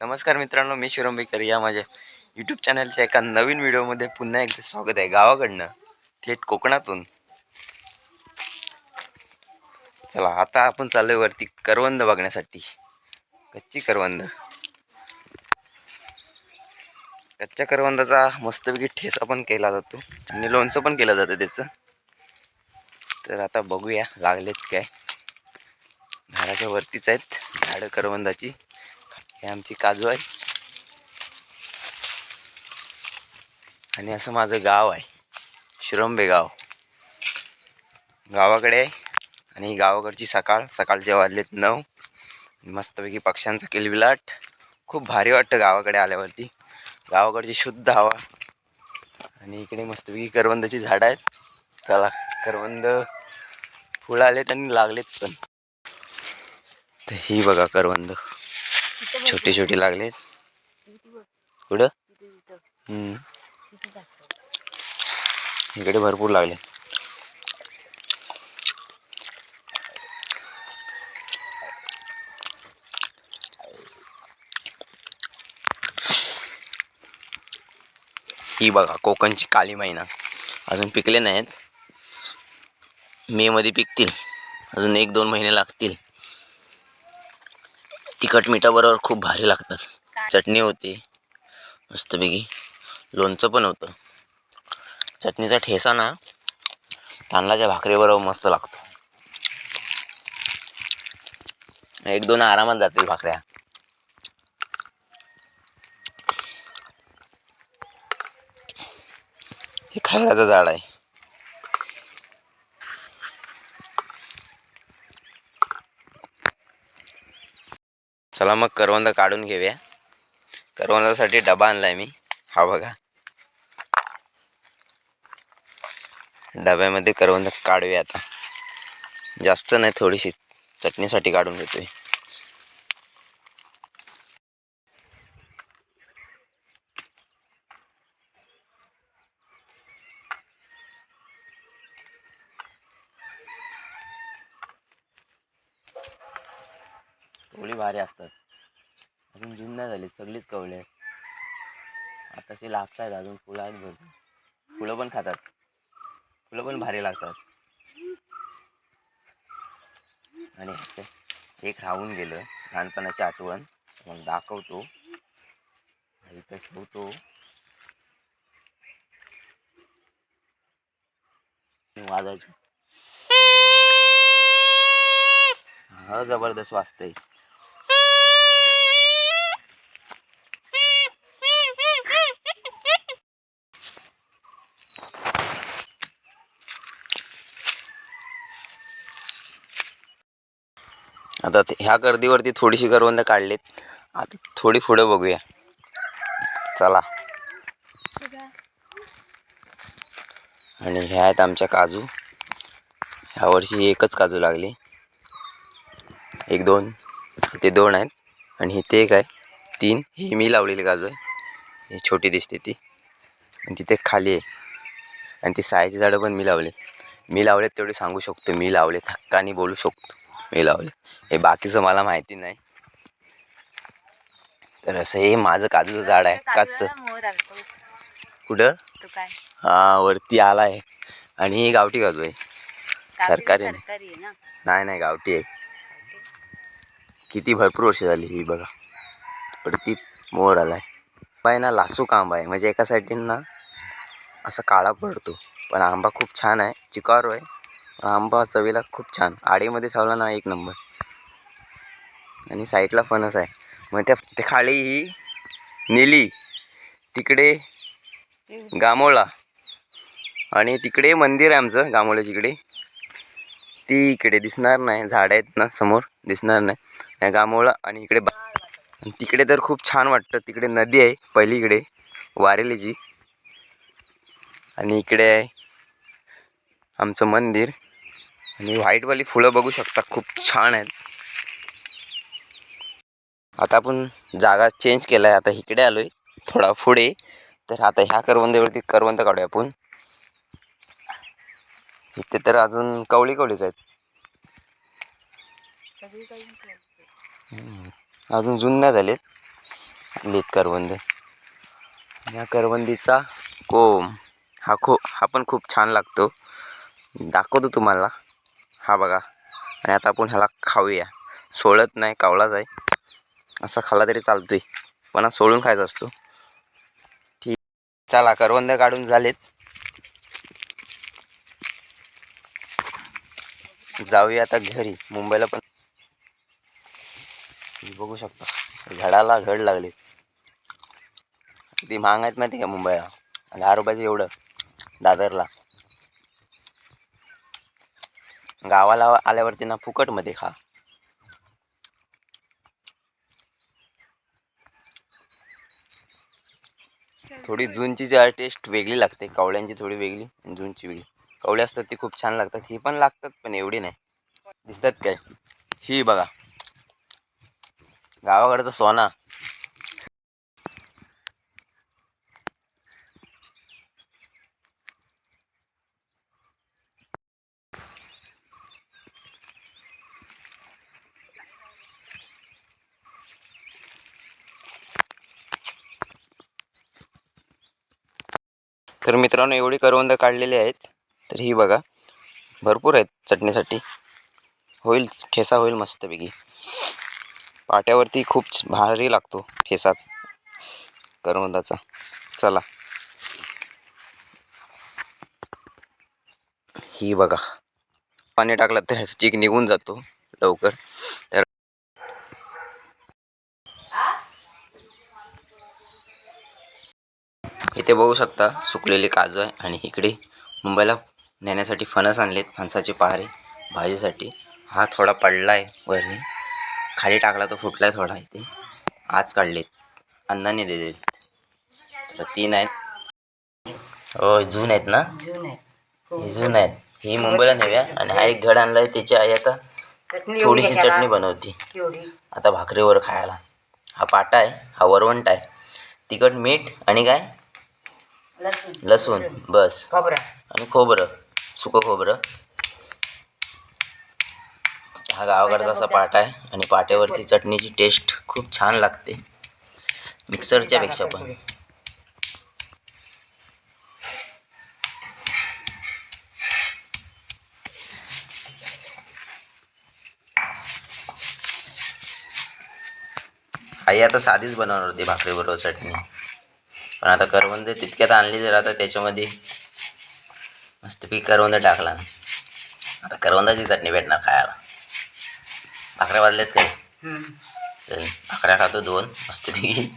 नमस्कार मित्रांनो मी शिरोंबेकर या माझ्या यूट्यूब चॅनलच्या एका नवीन व्हिडिओमध्ये पुन्हा एकदा स्वागत आहे गावाकडनं थेट कोकणातून. चला आता आपण चाललोय वरती करवंद बघण्यासाठी. कच्ची करवंद. कच्च्या करवंदाचा मस्तपैकी ठेसा पण केला जातो. आणि लोणचं पण केलं जातं त्याचं. तर आता बघूया लागलेत काय. झाडाच्या वरतीच आहेत झाडं करवंदाची. हे आमची काजू आहे. आणि असं माझं गाव आहे. शिरंबे गाव. गावाकडे आहे. आणि गावाकडची सकाळ. सकाळचे वाजलेत नऊ. मस्तपैकी पक्ष्यांचा किलबिलाट. खूप भारी वाटतं गावाकडे आल्यावरती. गावाकडची शुद्ध हवा. आणि इकडे मस्तपैकी करवंदाची झाडं आहेत. चला करवंद फुलं आलेत आणि लागलेत पण. तर ही बघा करवंद. छोटी छोटी लागलेत कुठं? हम्म. इकडे भरपूर लागले. ही बघा कोकणची काली मैना. अजून पिकले नाहीत. मे मध्ये पिकतील. अजून एक दोन महिने लागतील. तिखट मिठाबरोबर खूप भारी लागतात. चटणी होती. मस्तपैकी. लोणचं पण होतं. चटणीचा ठेसा ना तांदळाच्या भाकरीबरोबर मस्त लागतो. एक दोन आरामात जातील भाकऱ्या. हे खैराचं झाड आहे. चला मग करवंदा काढून घेऊया. करवंदासाठी डबा आणलाय मी. हा बघा. डब्यामध्ये करवंद काढूया आता. जास्त नाही थोडीशी चटणीसाठी काढून घेतोय. कवळी भारी असतात. अजून जून नाही झाली सगळीच कवळे आहेत. आता ते लागत आहेत अजून फुलं आहेत भरपूर. फुलं पण खातात. फुलं पण भारी लागतात. आणि एक राहून गेलं लहानपणाची आठवण. मग दाखवतो. इथं ठेवतो. वाजायचं. हा जबरदस्त वाजतंय. आता ह्या गर्दीवरती थोडीशी करवंद काढलीत. आता थोडी पुढे बघूया. चला. आणि ह्या आहेत आमच्या काजू. ह्या वर्षी एकच काजू लागली. एक दोन इथे दोन आहेत. आणि इथे एक आहे. तीन. ही मी लावलेली काजू आहे. ही छोटी दिसते ती. आणि तिथे खाली आहे. आणि ती सायची झाडं पण मी लावले. मी लावलेत तेवढे सांगू शकतो. मी लावले थक्काने बोलू शकतो. मी लावले हे बाकीचं मला माहिती नाही. तर असं हे माझं काजूचं झाड आहे. आलतो कुठं? हा वरती आला आहे आणि हे गावठी काजू आहे. सरकारी नाही. ना? नाही गावठी आहे. किती भरपूर वर्ष झाली ही बघा. वरती मोर आलाय. आहे ना लासू आंबा आहे. म्हणजे एका साईडीन असा काळा पडतो. पण आंबा खूप छान आहे. चिकारू आहे. आंबा चवीला खूप छान. आडीमध्ये ठेवला ना एक नंबर. आणि साईडला फणस आहे. मग त्या खाली ही नेली. तिकडे गामोळा. आणि तिकडे मंदिर आहे आमचं गामोळ्याच्या इकडे. ती इकडे दिसणार नाही. झाड आहेत ना समोर दिसणार नाही. गामोळा आणि इकडे बा तिकडे तर खूप छान वाटतं. तिकडे नदी आहे पहिलीकडे वारेलीची. आणि इकडे आहे आमचं मंदिर. आणि व्हाईटवाली फुलं बघू शकता खूप छान आहेत. आता आपण जागा चेंज केला आहे आता इकडे आलो आहे थोडा पुढे. तर आता ह्या करवंदेवरती करवंद काढूया आपण. इथे तर अजून कवळी कवळीच आहेत. अजून जुन्या झालेत. लेत करवंद. या करवंदीचा कोम हा खू हा पण खूप छान लागतो. दाखवतो तुम्हाला. हा बघा. आणि आता आपण ह्याला खाऊया. सोळत नाही कावळाच आहे. असा खाल्ला तरी चालतो आहे पण सोडून खायचा असतो. ठीक. चला करवंद काढून झालेत. जाऊया आता घरी. मुंबईला पण बघू शकता. घडाला घड लागले. ती महाग आहेत माहिती का मुंबईला? दहा रुपयाचं एवढं. दादरला. गावाला आल्यावरती ना फुकटमध्ये खा. थोडी जूनची जी टेस्ट वेगळी लागते कावळ्यांची थोडी वेगळी आणि जूनची वेगळी. कवळे असतात ती खूप छान लागतात ही पण लागतात पण एवढी नाही. दिसतात काय? ही बघा. गावाकडचा सोना. तर मित्रांनो एवढी करवंद काढलेली आहेत. तर ही बघा भरपूर आहेत चटणीसाठी. होईल ठेसा होईल मस्तपैकी. पाट्यावरती खूप भारी लागतो ठेसा करवंदाचा. चला. ही बघा. पाणी टाकलं तर ह्याचा चीक निघून जातो लवकर तर इथे बघू शकता सुकलेली काजू आहे आणि इकडे मुंबईला नेण्यासाठी फणस आणलेत फणसाचे पहारे भाजीसाठी. हा थोडा पडला आहे वरनी. खाली टाकला तो फुटला आहे थोडा इथे. आज काढलेत. अण्णाने दिलेत. तर तीन आहेत. हो जून आहेत ना? जून आहे ही जून आहेत. ही मुंबईला नेऊया. आणि हा एक घड आणलाय त्याची आई आता थोडीशी चटणी बनवती. आता भाकरीवर खायला. हा पाटा आहे हा वरवंट आहे. तिखट मीठ आणि काय? लसूण. लसूण बस. खोबरं. आणि खोबरं सुकं खोबरं. हा गावाकडचा असा पाटा आहे आणि पाट्यावरती चटणीची टेस्ट खूप छान लागते. मिक्सरच्या पेक्षा पण. आई आता साधीच बनवणार होती भाकरीबरोबर चटणी. पण आता करवंद तितक्यात आणली जर आता त्याच्यामध्ये मस्तपैकी करवंद टाकला आता करवंदाची चटणी भेटणार खायला. भाकऱ्या वाजल्याच काय. चल भाकऱ्या खातो दोन मस्तपैकी